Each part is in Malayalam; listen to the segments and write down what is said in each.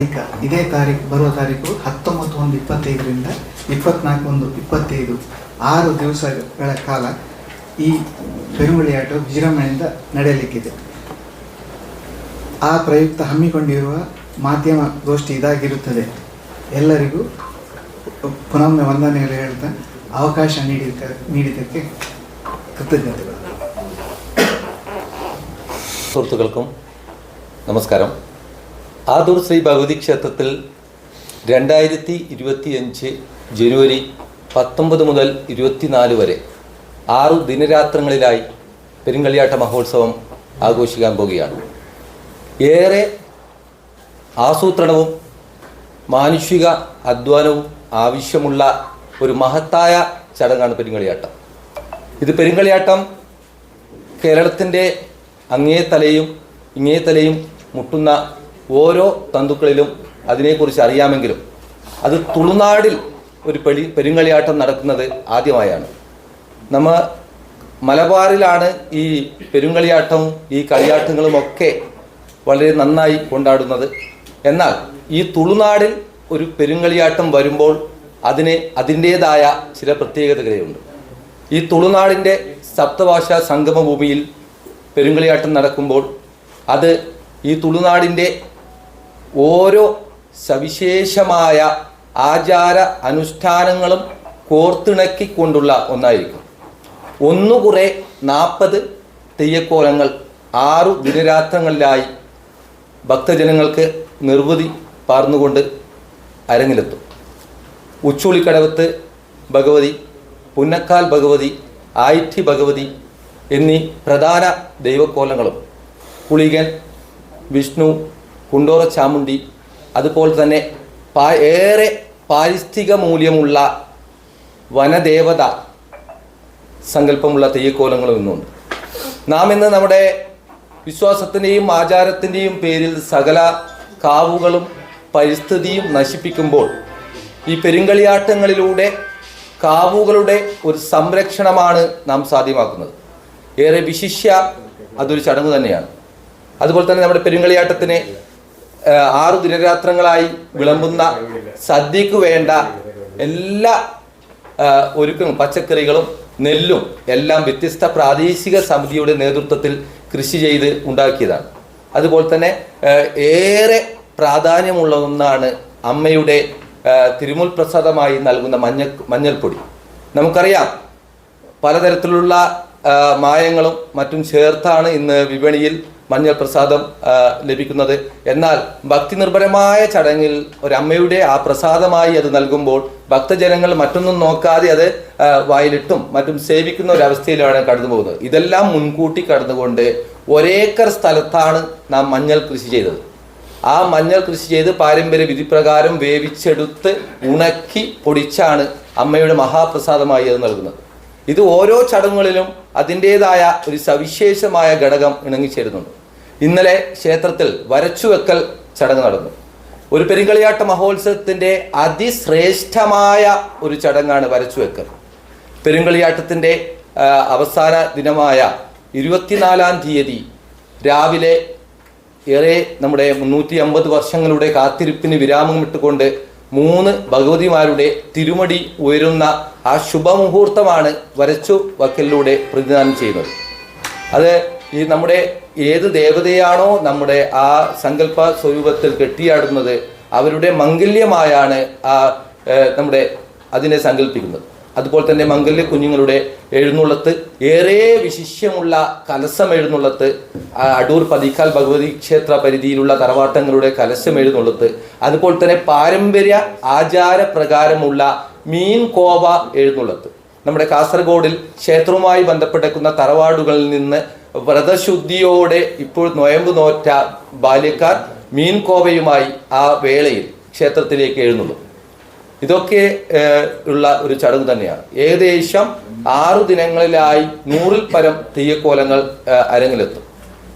ಈಗ ಇದೇ ತಾರೀಕು ಬರುವ ತಾರೀಕು ಹತ್ತೊಂಬತ್ತು ಒಂದು ಇಪ್ಪತ್ತೈದರಿಂದ ಇಪ್ಪತ್ನಾಲ್ಕು ಒಂದು ಇಪ್ಪತ್ತೈದು ಆರು ದಿವಸಗಳ ಕಾಲ ಈ ಪೆರುಂಗುಳಿಯಾಟ ವಿಜೃಂಭಣೆಯಿಂದ ನಡೆಯಲಿಕ್ಕಿದೆ ಆ ಪ್ರಯುಕ್ತ ಹಮ್ಮಿಕೊಂಡಿರುವ ಮಾಧ್ಯಮ ಗೋಷ್ಠಿ ಇದಾಗಿರುತ್ತದೆ ಎಲ್ಲರಿಗೂ ಪುನೊಮ್ಮೆ ವಂದನೆಗಳು ಹೇಳ್ತಾ ಅವಕಾಶ ನೀಡಿದ ನೀಡಿದ್ದಕ್ಕೆ കൃതജ്ഞതകൾ സുഹൃത്തുക്കൾക്കും നമസ്കാരം ആദൂർ ശ്രീ ഭഗവതി ക്ഷേത്രത്തിൽ രണ്ടായിരത്തി ഇരുപത്തിയഞ്ച് ജനുവരി പത്തൊമ്പത് മുതൽ ഇരുപത്തിനാല് വരെ ആറു ദിനരാത്രങ്ങളിലായി പെരുങ്കളിയാട്ട മഹോത്സവം ആഘോഷിക്കാൻ പോകുകയാണ് ഏറെ ആസൂത്രണവും മാനുഷിക അധ്വാനവും ആവശ്യമുള്ള ഒരു മഹത്തായ ചടങ്ങാണ് പെരുങ്കളിയാട്ടം ഇത് പെരുങ്കളിയാട്ടം കേരളത്തിന്റെ അങ്ങേ തലയും ഇങ്ങേ തലയും മുട്ടുന്ന ഓരോ തന്തുക്കളിലും അതിനെക്കുറിച്ച് അറിയാമെങ്കിലും അത് തുളുനാടിൽ ഒരു പെടി പെരുങ്കളിയാട്ടം നടക്കുന്നത് ആദ്യമായാണ്. നമ്മ മലബാറിലാണ് ഈ പെരുങ്കളിയാട്ടവും ഈ കളിയാട്ടങ്ങളും ഒക്കെ വളരെ നന്നായി കൊണ്ടാടുന്നത്. എന്നാൽ ഈ തുളുനാടിൽ ഒരു പെരുങ്കളിയാട്ടം വരുമ്പോൾ അതിന് അതിന്റേതായ ചില പ്രത്യേകതകളുണ്ട്. ഈ തുളുനാടിന്റെ സപ്തഭാഷാ സംഗമഭൂമിയിൽ പെരുങ്കളിയാട്ടം നടക്കുമ്പോൾ അത് ഈ തുളുനാടിന്റെ ഓരോ സവിശേഷമായ ആചാര അനുഷ്ഠാനങ്ങളും കോർത്തിണക്കിക്കൊണ്ടുള്ള ഒന്നായിരിക്കും. ഒന്നുകുറെ നാൽപ്പത് തെയ്യക്കോലങ്ങൾ ആറു ദിനരാത്രങ്ങളിലായി ഭക്തജനങ്ങൾക്ക് നിർവൃതി പാർന്നുകൊണ്ട് അരങ്ങിലെത്തും. ഉച്ചുളിക്കടവത്ത് ഭഗവതി പുന്നക്കാൽ ഭഗവതി ആയിറ്റി ഭഗവതി എന്നീ പ്രധാന ദൈവക്കോലങ്ങളും കുളികൻ വിഷ്ണു കുണ്ടോറ ചാമുണ്ടി അതുപോലെ തന്നെ ഏറെ പാരിസ്ഥിക മൂല്യമുള്ള വനദേവത സങ്കല്പമുള്ള തെയ്യക്കോലങ്ങളും ഇന്നുണ്ട് നാം ഇന്ന് നമ്മുടെ വിശ്വാസത്തിന്റെയും ആചാരത്തിന്റെയും പേരിൽ സകല കാവുകളും പരിസ്ഥിതിയും നശിപ്പിക്കുമ്പോൾ ഈ പെരുങ്കളിയാട്ടങ്ങളിലൂടെ കാവുകളുടെ ഒരു സംരക്ഷണമാണ് നാം സാധ്യമാക്കുന്നത്. ഏറെ വിശിഷ്യ അതൊരു ചടങ്ങ് തന്നെയാണ്. അതുപോലെ തന്നെ നമ്മുടെ പെരുങ്കളിയാട്ടത്തിന് ആറു ദിനരാത്രങ്ങളായി വിളമ്പുന്ന സദ്യക്ക് വേണ്ട എല്ലാ ഒരുക്കങ്ങളും പച്ചക്കറികളും നെല്ലും എല്ലാം വ്യത്യസ്ത പ്രാദേശിക സമിതിയുടെ നേതൃത്വത്തിൽ കൃഷി ചെയ്ത് ഉണ്ടാക്കിയതാണ്. അതുപോലെ തന്നെ ഏറെ പ്രാധാന്യമുള്ള ഒന്നാണ് അമ്മയുടെ തിരുമുൽ പ്രസാദമായി നൽകുന്ന മഞ്ഞ മഞ്ഞൾപ്പൊടി. നമുക്കറിയാം പലതരത്തിലുള്ള മായങ്ങളും മറ്റും ചേർത്താണ് ഇന്ന് വിപണിയിൽ മഞ്ഞൾ പ്രസാദം ലഭിക്കുന്നത്. എന്നാൽ ഭക്തി നിർഭരമായ ചടങ്ങിൽ ഒരമ്മയുടെ ആ പ്രസാദമായി അത് നൽകുമ്പോൾ ഭക്തജനങ്ങൾ മറ്റൊന്നും നോക്കാതെ അത് വായിലിട്ടും മറ്റും സേവിക്കുന്ന ഒരവസ്ഥയിലാണ് കടന്നു പോകുന്നത്. ഇതെല്ലാം മുൻകൂട്ടി കടന്നുകൊണ്ട് ഒരേക്കർ സ്ഥലത്താണ് നാം മഞ്ഞൾ കൃഷി ചെയ്തത്. ആ മഞ്ഞൾ കൃഷി ചെയ്ത് പാരമ്പര്യ വിധിപ്രകാരം വേവിച്ചെടുത്ത് ഉണക്കി പൊടിച്ചാണ് അമ്മയുടെ മഹാപ്രസാദമായി അത് നൽകുന്നത്. ഇത് ഓരോ ചടങ്ങുകളിലും അതിന്റെതായ ഒരു സവിശേഷമായ ഘടകം ഇണങ്ങിച്ചേരുന്നുണ്ട്. ഇന്നലെ ക്ഷേത്രത്തിൽ വരച്ചുവെക്കൽ ചടങ്ങ് നടന്നു. ഒരു പെരുങ്കളിയാട്ട മഹോത്സവത്തിന്റെ അതിശ്രേഷ്ഠമായ ഒരു ചടങ്ങാണ് വരച്ചുവെക്കൽ. പെരുങ്കളിയാട്ടത്തിന്റെ അവസാന ദിനമായ ഇരുപത്തിനാലാം തീയതി രാവിലെ ഏറെ നമ്മുടെ മുന്നൂറ്റി അമ്പത് വർഷങ്ങളുടെ കാത്തിരിപ്പിന് വിരാമമിട്ടുകൊണ്ട് മൂന്ന് ഭഗവതിമാരുടെ തിരുമടി ഉയരുന്ന ആ ശുഭമുഹൂർത്തമാണ് വരച്ചു വക്കലിലൂടെ പ്രതിദാനം ചെയ്യുന്നത്. അത് ഈ നമ്മുടെ ഏത് ദേവതയാണോ നമ്മുടെ ആ സങ്കല്പ സ്വരൂപത്തിൽ കെട്ടിയാടുന്നത് അവരുടെ മംഗല്യമായാണ് ആ നമ്മുടെ അതിനെ സങ്കല്പിക്കുന്നത്. അതുപോലെ തന്നെ മംഗല്യ കുഞ്ഞുങ്ങളുടെ എഴുന്നള്ളത്ത് ഏറെ വിശിഷ്യമുള്ള കലസം എഴുന്നള്ളത്ത് അടൂർ പതിക്കാൽ ഭഗവതി ക്ഷേത്ര പരിധിയിലുള്ള തറവാട്ടങ്ങളുടെ കലശം എഴുന്നള്ളത്ത് അതുപോലെ തന്നെ പാരമ്പര്യ ആചാര പ്രകാരമുള്ള മീൻ കോവ എഴുന്നള്ളത്ത് നമ്മുടെ കാസർഗോഡിൽ ക്ഷേത്രവുമായി ബന്ധപ്പെട്ടിരിക്കുന്ന തറവാടുകളിൽ നിന്ന് വ്രതശുദ്ധിയോടെ ഇപ്പോൾ നോയമ്പ് നോറ്റ ബാല്യക്കാർ മീൻ കോവയുമായി ആ വേളയിൽ ക്ഷേത്രത്തിലേക്ക് എഴുന്നള്ളു ഇതൊക്കെ ഉള്ള ഒരു ചടങ്ങ് തന്നെയാണ്. ഏകദേശം ആറു ദിനങ്ങളിലായി നൂറിൽ പരം തെയ്യക്കോലങ്ങൾ അരങ്ങിലെത്തും.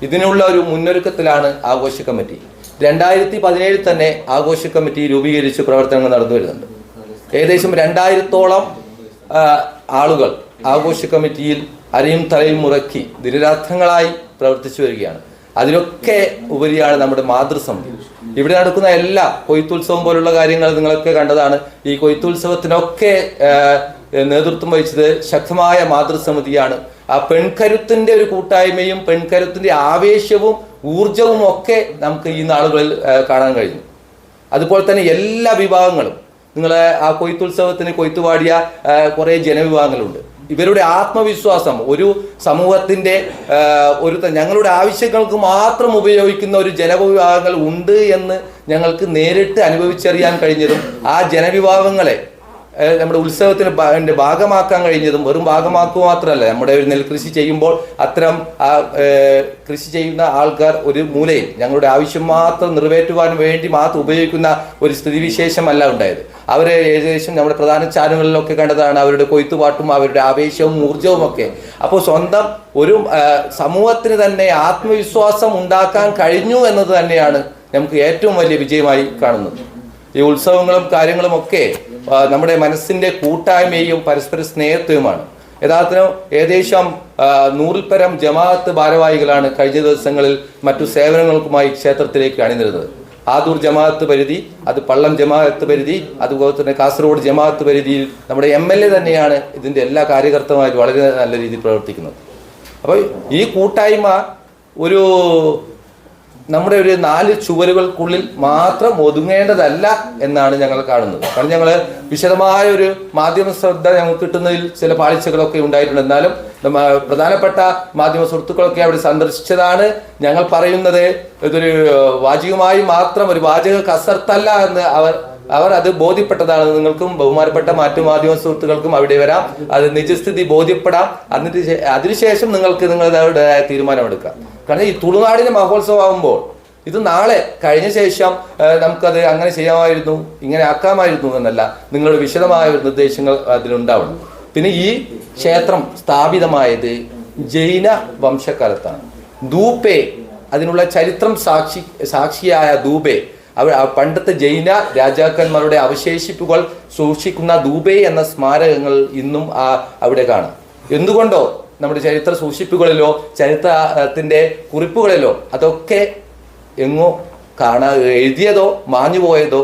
ഇതിനുള്ള ഒരു മുന്നൊരുക്കത്തിലാണ് ആഘോഷ കമ്മിറ്റി. രണ്ടായിരത്തി പതിനേഴിൽ തന്നെ ആഘോഷ കമ്മിറ്റി രൂപീകരിച്ച് പ്രവർത്തനങ്ങൾ നടന്നു വരുന്നുണ്ട്. ഏകദേശം രണ്ടായിരത്തോളം ആളുകൾ ആഘോഷ കമ്മിറ്റിയിൽ അരയും തലയും മുറക്കി ദിനരാത്രങ്ങളായി പ്രവർത്തിച്ചു വരികയാണ്. അതിലൊക്കെ ഉപരിയാണ് നമ്മുടെ മാതൃസമിതി ഇവിടെ നടക്കുന്ന എല്ലാ കൊയ്ത്തുത്സവം പോലുള്ള കാര്യങ്ങൾ നിങ്ങളൊക്കെ കണ്ടതാണ്. ഈ കൊയ്ത്തുത്സവത്തിനൊക്കെ നേതൃത്വം വഹിച്ചത് ശക്തമായ മാതൃസമിതിയാണ് ആ പെൺകരുത്തിന്റെ ഒരു കൂട്ടായ്മയും പെൺകരുത്തിന്റെ ആവേശവും ഊർജവും ഒക്കെ നമുക്ക് ഈ നാളുകളിൽ കാണാൻ കഴിഞ്ഞു. അതുപോലെ തന്നെ എല്ലാ വിഭാഗങ്ങളും. നിങ്ങൾ ആ കൊയ്ത്തുത്സവത്തിന് കൊയ്ത്തുപാടിയ കുറെ ജനവിഭാഗങ്ങളുണ്ട്. ഇവരുടെ ആത്മവിശ്വാസം ഒരു സമൂഹത്തിന്റെ ഒരു ഞങ്ങളുടെ ആവശ്യങ്ങൾക്ക് മാത്രം ഉപയോഗിക്കുന്ന ഒരു ജനവിഭാഗങ്ങൾ ഉണ്ട് എന്ന് ഞങ്ങൾക്ക് നേരിട്ട് അനുഭവിച്ചറിയാൻ കഴിഞ്ഞതും ആ ജനവിഭാഗങ്ങളെ നമ്മുടെ ഉത്സവത്തിന് ന്റെ ഭാഗമാക്കാൻ കഴിഞ്ഞതും വെറും ഭാഗമാക്കുക മാത്രമല്ല നമ്മുടെ ഒരു നെൽകൃഷി ചെയ്യുമ്പോൾ അത്തരം ആ കൃഷി ചെയ്യുന്ന ആൾക്കാർ ഒരു മൂലയിൽ ഞങ്ങളുടെ ആവശ്യം മാത്രം നിറവേറ്റുവാൻ വേണ്ടി മാത്രം ഉപയോഗിക്കുന്ന ഒരു സ്ഥിതിവിശേഷമല്ല ഉണ്ടായത്. അവരെ ഏകദേശം നമ്മുടെ പ്രധാന ചാനലുകളിലൊക്കെ കണ്ടതാണ് അവരുടെ കൊയ്ത്തുപാട്ടും അവരുടെ ആവേശവും ഊർജവും ഒക്കെ. അപ്പോൾ സ്വന്തം ഒരു സമൂഹത്തിന് തന്നെ ആത്മവിശ്വാസം ഉണ്ടാക്കാൻ കഴിഞ്ഞു എന്നത് തന്നെയാണ് നമുക്ക് ഏറ്റവും വലിയ വിജയമായി കാണുന്നത്. ഈ ഉത്സവങ്ങളും കാര്യങ്ങളും ഒക്കെ നമ്മുടെ മനസ്സിന്റെ കൂട്ടായ്മയും പരസ്പര സ്നേഹത്തെയുമാണ്. യഥാർത്ഥം ഏകദേശം നൂറിൽപ്പരം നൂറിൽ ജമാഅത്ത് ഭാരവാഹികളാണ് കഴിഞ്ഞ ദിവസങ്ങളിൽ മറ്റു സേവനങ്ങൾക്കുമായി ക്ഷേത്രത്തിലേക്ക് അണിനിരുന്നത്. ആദൂർ ജമാഅത്ത് പരിധി അത് പള്ളം ജമാഅത്ത് പരിധി അതുപോലെ തന്നെ കാസർഗോഡ് ജമാഅത്ത് പരിധിയിൽ നമ്മുടെ എം എൽ എ തന്നെയാണ് ഇതിന്റെ എല്ലാ കാര്യകർത്തമായിട്ട് വളരെ നല്ല രീതിയിൽ പ്രവർത്തിക്കുന്നത്. അപ്പോൾ ഈ കൂട്ടായ്മ ഒരു നമ്മുടെ ഒരു നാല് ചുവരുകൾക്കുള്ളിൽ മാത്രം ഒതുങ്ങേണ്ടതല്ല എന്നാണ് ഞങ്ങൾ കാണുന്നത്. കാരണം ഞങ്ങൾ വിശദമായ ഒരു മാധ്യമ ശ്രദ്ധ ഞങ്ങൾക്ക് കിട്ടുന്നതിൽ ചില പാളിച്ചകളൊക്കെ ഉണ്ടായിട്ടുണ്ട്. എന്നാലും പ്രധാനപ്പെട്ട മാധ്യമ സുഹൃത്തുക്കളൊക്കെ അവിടെ സന്ദർശിച്ചതാണ്. ഞങ്ങൾ പറയുന്നത് ഇതൊരു വാചികമായി മാത്രം ഒരു വാചക കസർത്തല്ല എന്ന് അവർ അവർ അത് ബോധ്യപ്പെട്ടതാണ് നിങ്ങൾക്കും ബഹുമാനപ്പെട്ട മറ്റു മാധ്യമ സുഹൃത്തുക്കൾക്കും അവിടെ വരാം. അത് നിജസ്ഥിതി ബോധ്യപ്പെടാം. അതിന് അതിനുശേഷം നിങ്ങൾക്ക് നിങ്ങളുടേതായ തീരുമാനമെടുക്കാം. കാരണം ഈ തുളുനാടിന് മഹോത്സവം ആകുമ്പോൾ ഇത് നാളെ കഴിഞ്ഞ ശേഷം നമുക്കത് അങ്ങനെ ചെയ്യാമായിരുന്നു ഇങ്ങനെ ആക്കാമായിരുന്നു എന്നല്ല നിങ്ങളുടെ വിശദമായ നിർദ്ദേശങ്ങൾ അതിലുണ്ടാവണം പിന്നെ ഈ ക്ഷേത്രം സ്ഥാപിതമായത് ജൈന വംശക്കാലത്താണ്. ദൂപേ അതിനുള്ള ചരിത്രം സാക്ഷി സാക്ഷിയായ ദൂബെ അവ ആ പണ്ടത്തെ ജൈന രാജാക്കന്മാരുടെ അവശേഷിപ്പുകൾ സൂക്ഷിക്കുന്ന ദൂബെ എന്ന സ്മാരകങ്ങൾ ഇന്നും ആ അവിടെ കാണാം. എന്തുകൊണ്ടോ നമ്മുടെ ചരിത്ര സൂക്ഷിപ്പുകളിലോ ചരിത്രത്തിന്റെ കുറിപ്പുകളിലോ അതൊക്കെ എങ്ങോ കാണാ എഴുതിയതോ മാഞ്ഞു പോയതോ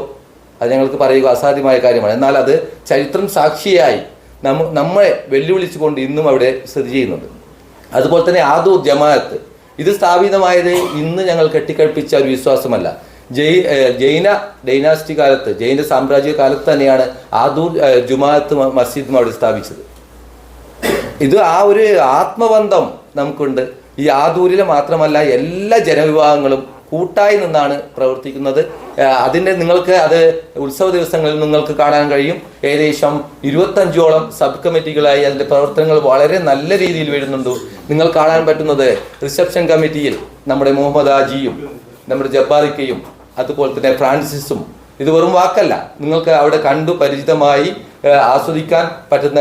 അത് ഞങ്ങൾക്ക് പറയുക അസാധ്യമായ കാര്യമാണ്. എന്നാൽ അത് ചരിത്രം സാക്ഷിയായി നമ്മ നമ്മളെ വെല്ലുവിളിച്ചുകൊണ്ട് ഇന്നും അവിടെ സ്ഥിതി ചെയ്യുന്നുണ്ട്. അതുപോലെ തന്നെ ആദൂർ ജമാഅത്ത്. ഇത് സ്ഥാപിതമായത് ഇന്ന് ഞങ്ങൾ കെട്ടിക്കഴിപ്പിച്ച ഒരു വിശ്വാസമല്ല. ഏഹ് ജൈന ഡൈനാസ്റ്റി കാലത്ത് ജൈന സാമ്രാജ്യ കാലത്ത് തന്നെയാണ് ആദൂർ ജുമാഅത്ത് മസ്ജിദ് അവിടെ സ്ഥാപിച്ചത്. ഇത് ആ ഒരു ആത്മബന്ധം നമുക്കുണ്ട്. ഈ ആദൂരിലെ മാത്രമല്ല എല്ലാ ജനവിഭാഗങ്ങളും കൂട്ടായി നിന്നാണ് പ്രവർത്തിക്കുന്നത്. അതിന്റെ നിങ്ങൾക്ക് അത് ഉത്സവ ദിവസങ്ങളിൽ നിങ്ങൾക്ക് കാണാൻ കഴിയും. ഏകദേശം ഇരുപത്തഞ്ചോളം സബ് കമ്മിറ്റികളായി അതിന്റെ പ്രവർത്തനങ്ങൾ വളരെ നല്ല രീതിയിൽ വരുന്നുണ്ട്. നിങ്ങൾ കാണാൻ പറ്റുന്നത് റിസപ്ഷൻ കമ്മിറ്റിയിൽ നമ്മുടെ മുഹമ്മദ് ആജിയും നമ്മുടെ ജബ്ബാറിക്കയും അതുപോലെ തന്നെ ഫ്രാൻസിസും. ഇത് വെറും വാക്കല്ല. നിങ്ങൾക്ക് അവിടെ കണ്ടു പരിചിതമായി ആസ്വദിക്കാൻ പറ്റുന്ന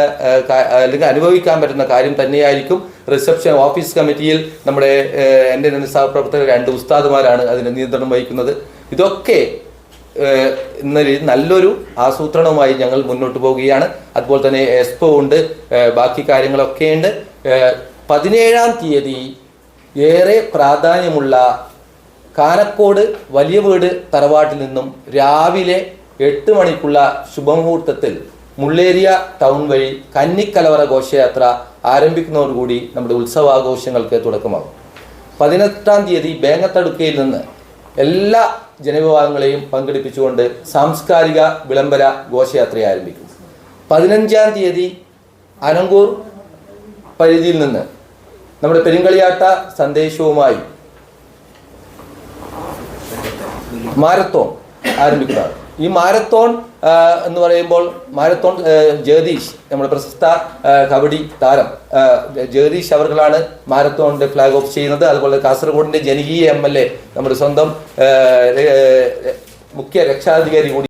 അല്ലെങ്കിൽ അനുഭവിക്കാൻ പറ്റുന്ന കാര്യം തന്നെയായിരിക്കും റിസപ്ഷൻ ഓഫീസ് കമ്മിറ്റിയിൽ നമ്മുടെ എന്റെ സഹപ്രവർത്തകർ രണ്ട് ഉസ്താദുമാരാണ് അതിന് നിയന്ത്രണം വഹിക്കുന്നത്. ഇതൊക്കെ ഇന്നലെ നല്ലൊരു ആസൂത്രണവുമായി ഞങ്ങൾ മുന്നോട്ട് പോവുകയാണ്. അതുപോലെ തന്നെ എക്സ്പോ ഉണ്ട് ബാക്കി കാര്യങ്ങളൊക്കെ ഉണ്ട്. ഏഹ്, പതിനേഴാം തീയതി ഏറെ പ്രാധാന്യമുള്ള കാനക്കോട് വലിയ വീട് തറവാട്ടിൽ നിന്നും രാവിലെ എട്ട് മണിക്കുള്ള ശുഭമുഹൂർത്തത്തിൽ മുള്ളേരിയ ടൗൺ വഴി കന്നിക്കലവറ ഘോഷയാത്ര ആരംഭിക്കുന്നതോടുകൂടി നമ്മുടെ ഉത്സവാഘോഷങ്ങൾക്ക് തുടക്കമാകും. പതിനെട്ടാം തീയതി ബേങ്ങത്തടുക്കയിൽ നിന്ന് എല്ലാ ജനവിഭാഗങ്ങളെയും പങ്കെടുപ്പിച്ചുകൊണ്ട് സാംസ്കാരിക വിളംബര ഘോഷയാത്ര ആരംഭിക്കും. പതിനഞ്ചാം തീയതി അനങ്കൂർ പരിധിയിൽ നിന്ന് നമ്മുടെ പെരുങ്കളിയാട്ട സന്ദേശവുമായി മാരത്തോൺ ആരംഭിക്കുന്നതാണ് ഈ മാരത്തോൺ എന്ന് പറയുമ്പോൾ മാരത്തോൺ ജഗദീഷ് നമ്മുടെ പ്രശസ്ത കബഡി താരം. ജഗദീഷ് അവർകളാണ് മാരത്തോണിന്റെ ഫ്ലാഗ് ഓഫ് ചെയ്യുന്നത്. അതുപോലെ കാസർഗോഡിന്റെ ജനകീയ എ നമ്മുടെ സ്വന്തം മുഖ്യ രക്ഷാധികാരി കൂടി